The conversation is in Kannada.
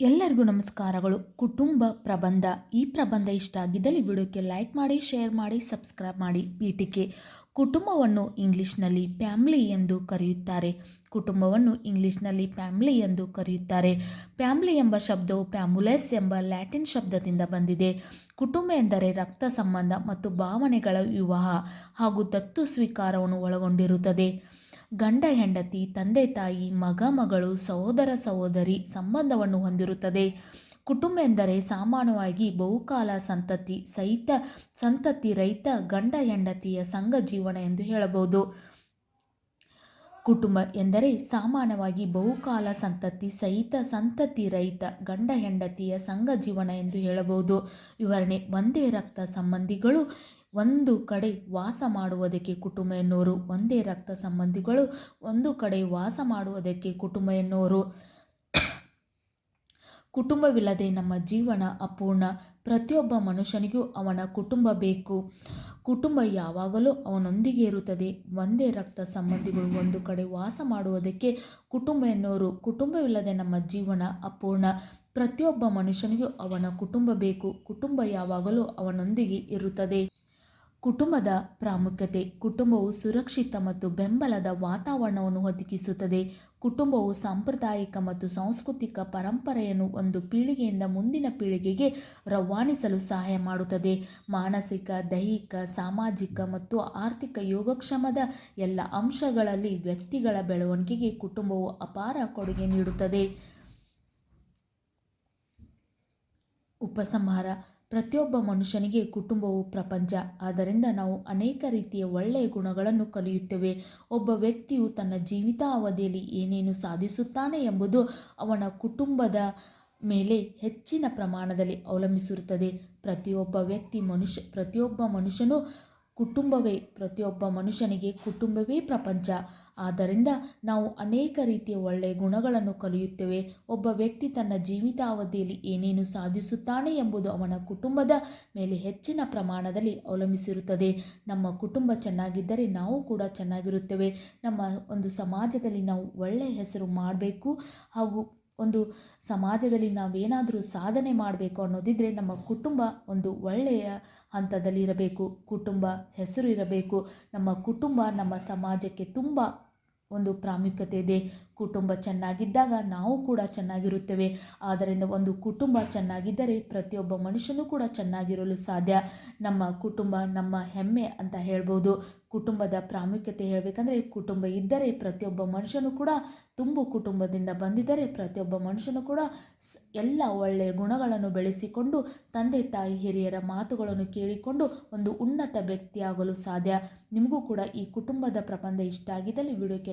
ಎಲ್ಲರಿಗೂ ನಮಸ್ಕಾರಗಳು. ಕುಟುಂಬ ಪ್ರಬಂಧ, ಈ ಪ್ರಬಂಧ ಇಷ್ಟ ಆಗಿದ್ದಲ್ಲಿ ವಿಡಿಯೋಕ್ಕೆ ಲೈಕ್ ಮಾಡಿ, ಶೇರ್ ಮಾಡಿ, ಸಬ್ಸ್ಕ್ರೈಬ್ ಮಾಡಿ. ಪೀಠಿಕೆ ಕುಟುಂಬವನ್ನು ಇಂಗ್ಲಿಷ್ನಲ್ಲಿ ಫ್ಯಾಮ್ಲಿ ಎಂದು ಕರೆಯುತ್ತಾರೆ. ಕುಟುಂಬವನ್ನು ಇಂಗ್ಲಿಷ್ನಲ್ಲಿ ಫ್ಯಾಮಿಲಿ ಎಂದು ಕರೆಯುತ್ತಾರೆ. ಫ್ಯಾಮ್ಲಿ ಎಂಬ ಶಬ್ದವು ಫ್ಯಾಮುಲೆಸ್ ಎಂಬ ಲ್ಯಾಟಿನ್ ಶಬ್ದದಿಂದ ಬಂದಿದೆ. ಕುಟುಂಬ ಎಂದರೆ ರಕ್ತ ಸಂಬಂಧ ಮತ್ತು ಭಾವನೆಗಳ ವಿವಾಹ ಹಾಗೂ ದತ್ತು ಸ್ವೀಕಾರವನ್ನು ಒಳಗೊಂಡಿರುತ್ತದೆ. ಗಂಡ, ಹೆಂಡತಿ, ತಂದೆ, ತಾಯಿ, ಮಗ, ಮಗಳು, ಸಹೋದರ, ಸಹೋದರಿ ಸಂಬಂಧವನ್ನು ಹೊಂದಿರುತ್ತದೆ. ಕುಟುಂಬ ಎಂದರೆ ಸಾಮಾನ್ಯವಾಗಿ ಬಹುಕಾಲ ಸಂತತಿ, ಸಹಿತ ಸಂತತಿ ರೈತ ಗಂಡ, ಹೆಂಡತಿಯ ಸಂಘ ಜೀವನ ಎಂದು ಹೇಳಬಹುದು. ಕುಟುಂಬ ಎಂದರೆ ಸಾಮಾನ್ಯವಾಗಿ ಬಹುಕಾಲ ಸಂತತಿ, ಸಹಿತ ಸಂತತಿ ರಹಿತ, ಗಂಡ ಹೆಂಡತಿಯ ಸಂಘ ಜೀವನ ಎಂದು ಹೇಳಬಹುದು. ವಿವರಣೆ, ಒಂದೇ ರಕ್ತ ಸಂಬಂಧಿಗಳು ಒಂದು ಕಡೆ ವಾಸ ಮಾಡುವುದಕ್ಕೆ ಕುಟುಂಬ ಎನ್ನುವರು. ಒಂದೇ ರಕ್ತ ಸಂಬಂಧಿಗಳು ಒಂದು ಕಡೆ ವಾಸ ಮಾಡುವುದಕ್ಕೆ ಕುಟುಂಬ ಎನ್ನುವರು. ಕುಟುಂಬವಿಲ್ಲದೆ ನಮ್ಮ ಜೀವನ ಅಪೂರ್ಣ. ಪ್ರತಿಯೊಬ್ಬ ಮನುಷ್ಯನಿಗೂ ಅವನ ಕುಟುಂಬ ಬೇಕು. ಕುಟುಂಬ ಯಾವಾಗಲೂ ಅವನೊಂದಿಗೆ ಇರುತ್ತದೆ. ಒಂದೇ ರಕ್ತ ಸಂಬಂಧಿಗಳು ಒಂದು ಕಡೆ ವಾಸ ಮಾಡುವುದಕ್ಕೆ ಕುಟುಂಬ ಎನ್ನುವರು. ಕುಟುಂಬವಿಲ್ಲದೆ ನಮ್ಮ ಜೀವನ ಅಪೂರ್ಣ. ಪ್ರತಿಯೊಬ್ಬ ಮನುಷ್ಯನಿಗೂ ಅವನ ಕುಟುಂಬ ಬೇಕು. ಕುಟುಂಬ ಯಾವಾಗಲೂ ಅವನೊಂದಿಗೆ ಇರುತ್ತದೆ. ಕುಟುಂಬದ ಪ್ರಾಮುಖ್ಯತೆ, ಕುಟುಂಬವು ಸುರಕ್ಷಿತ ಮತ್ತು ಬೆಂಬಲದ ವಾತಾವರಣವನ್ನು ಒದಗಿಸುತ್ತದೆ ಕುಟುಂಬವು ಸಾಂಪ್ರದಾಯಿಕ ಮತ್ತು ಸಾಂಸ್ಕೃತಿಕ ಪರಂಪರೆಯನ್ನು ಒಂದು ಪೀಳಿಗೆಯಿಂದ ಮುಂದಿನ ಪೀಳಿಗೆಗೆ ರವಾನಿಸಲು ಸಹಾಯ ಮಾಡುತ್ತದೆ. ಮಾನಸಿಕ, ದೈಹಿಕ, ಸಾಮಾಜಿಕ ಮತ್ತು ಆರ್ಥಿಕ ಯೋಗಕ್ಷಮದ ಎಲ್ಲ ಅಂಶಗಳಲ್ಲಿ ವ್ಯಕ್ತಿಗಳ ಬೆಳವಣಿಗೆಗೆ ಕುಟುಂಬವು ಅಪಾರ ಕೊಡುಗೆ ನೀಡುತ್ತದೆ. ಉಪಸಂಹಾರ. ಪ್ರತಿಯೊಬ್ಬ ಮನುಷ್ಯನಿಗೆ ಕುಟುಂಬವು ಪ್ರಪಂಚ. ಆದ್ದರಿಂದ ನಾವು ಅನೇಕ ರೀತಿಯ ಒಳ್ಳೆಯ ಗುಣಗಳನ್ನು ಕಲಿಯುತ್ತೇವೆ. ಒಬ್ಬ ವ್ಯಕ್ತಿಯು ತನ್ನ ಜೀವಿತಾವಧಿಯಲ್ಲಿ ಏನೇನು ಸಾಧಿಸುತ್ತಾನೆ ಎಂಬುದು ಅವನ ಕುಟುಂಬದ ಮೇಲೆ ಹೆಚ್ಚಿನ ಪ್ರಮಾಣದಲ್ಲಿ ಅವಲಂಬಿಸಿರುತ್ತದೆ. ಪ್ರತಿಯೊಬ್ಬ ವ್ಯಕ್ತಿ ಮನುಷ್ಯ, ಪ್ರತಿಯೊಬ್ಬ ಮನುಷ್ಯನು ಕುಟುಂಬವೇ ಪ್ರತಿಯೊಬ್ಬ ಮನುಷ್ಯನಿಗೆ ಕುಟುಂಬವೇ ಪ್ರಪಂಚ. ಆದ್ದರಿಂದ ನಾವು ಅನೇಕ ರೀತಿಯ ಒಳ್ಳೆಯ ಗುಣಗಳನ್ನು ಕಲಿಯುತ್ತೇವೆ. ಒಬ್ಬ ವ್ಯಕ್ತಿ ತನ್ನ ಜೀವಿತಾವಧಿಯಲ್ಲಿ ಏನೇನು ಸಾಧಿಸುತ್ತಾನೆ ಎಂಬುದು ಅವನ ಕುಟುಂಬದ ಮೇಲೆ ಹೆಚ್ಚಿನ ಪ್ರಮಾಣದಲ್ಲಿ ಅವಲಂಬಿಸಿರುತ್ತದೆ. ನಮ್ಮ ಕುಟುಂಬ ಚೆನ್ನಾಗಿದ್ದರೆ ನಾವು ಕೂಡ ಚೆನ್ನಾಗಿರುತ್ತೇವೆ. ನಮ್ಮ ಒಂದು ಸಮಾಜದಲ್ಲಿ ನಾವು ಒಳ್ಳೆಯ ಹೆಸರು ಮಾಡಬೇಕು ಹಾಗೂ ಒಂದು ಸಮಾಜದಲ್ಲಿ ನಾವೇನಾದರೂ ಸಾಧನೆ ಮಾಡಬೇಕು ಅನ್ನೋದಿದ್ದರೆ ನಮ್ಮ ಕುಟುಂಬ ಒಂದು ಒಳ್ಳೆಯ ಹಂತದಲ್ಲಿರಬೇಕು. ಕುಟುಂಬ ಹೆಸರು ಇರಬೇಕು ನಮ್ಮ ಕುಟುಂಬ ನಮ್ಮ ಸಮಾಜಕ್ಕೆ ತುಂಬ ಒಂದು ಪ್ರಾಮುಖ್ಯತೆ ಇದೆ. ಕುಟುಂಬ ಚೆನ್ನಾಗಿದ್ದಾಗ ನಾವು ಕೂಡ ಚೆನ್ನಾಗಿರುತ್ತೇವೆ. ಆದ್ದರಿಂದ ಒಂದು ಕುಟುಂಬ ಚೆನ್ನಾಗಿದ್ದರೆ ಪ್ರತಿಯೊಬ್ಬ ಮನುಷ್ಯನೂ ಕೂಡ ಚೆನ್ನಾಗಿರಲು ಸಾಧ್ಯ. ನಮ್ಮ ಕುಟುಂಬ ನಮ್ಮ ಹೆಮ್ಮೆ ಅಂತ ಹೇಳ್ಬೋದು. ಕುಟುಂಬದ ಪ್ರಾಮುಖ್ಯತೆ ಹೇಳಬೇಕಂದ್ರೆ ಕುಟುಂಬ ಇದ್ದರೆ ಪ್ರತಿಯೊಬ್ಬ ಮನುಷ್ಯನೂ ಕೂಡ ತುಂಬು ಕುಟುಂಬದಿಂದ ಬಂದಿದ್ದರೆ ಪ್ರತಿಯೊಬ್ಬ ಮನುಷ್ಯನೂ ಕೂಡ ಎಲ್ಲ ಒಳ್ಳೆಯ ಗುಣಗಳನ್ನು ಬೆಳೆಸಿಕೊಂಡು ತಂದೆ ತಾಯಿ ಹಿರಿಯರ ಮಾತುಗಳನ್ನು ಕೇಳಿಕೊಂಡು ಒಂದು ಉನ್ನತ ವ್ಯಕ್ತಿಯಾಗಲು ಸಾಧ್ಯ. ನಿಮಗೂ ಕೂಡ ಈ ಕುಟುಂಬದ ಪ್ರಬಂಧ ಇಷ್ಟ ಆಗಿದ್ದಲ್ಲಿ ವಿಡಿಯೋಕ್ಕೆ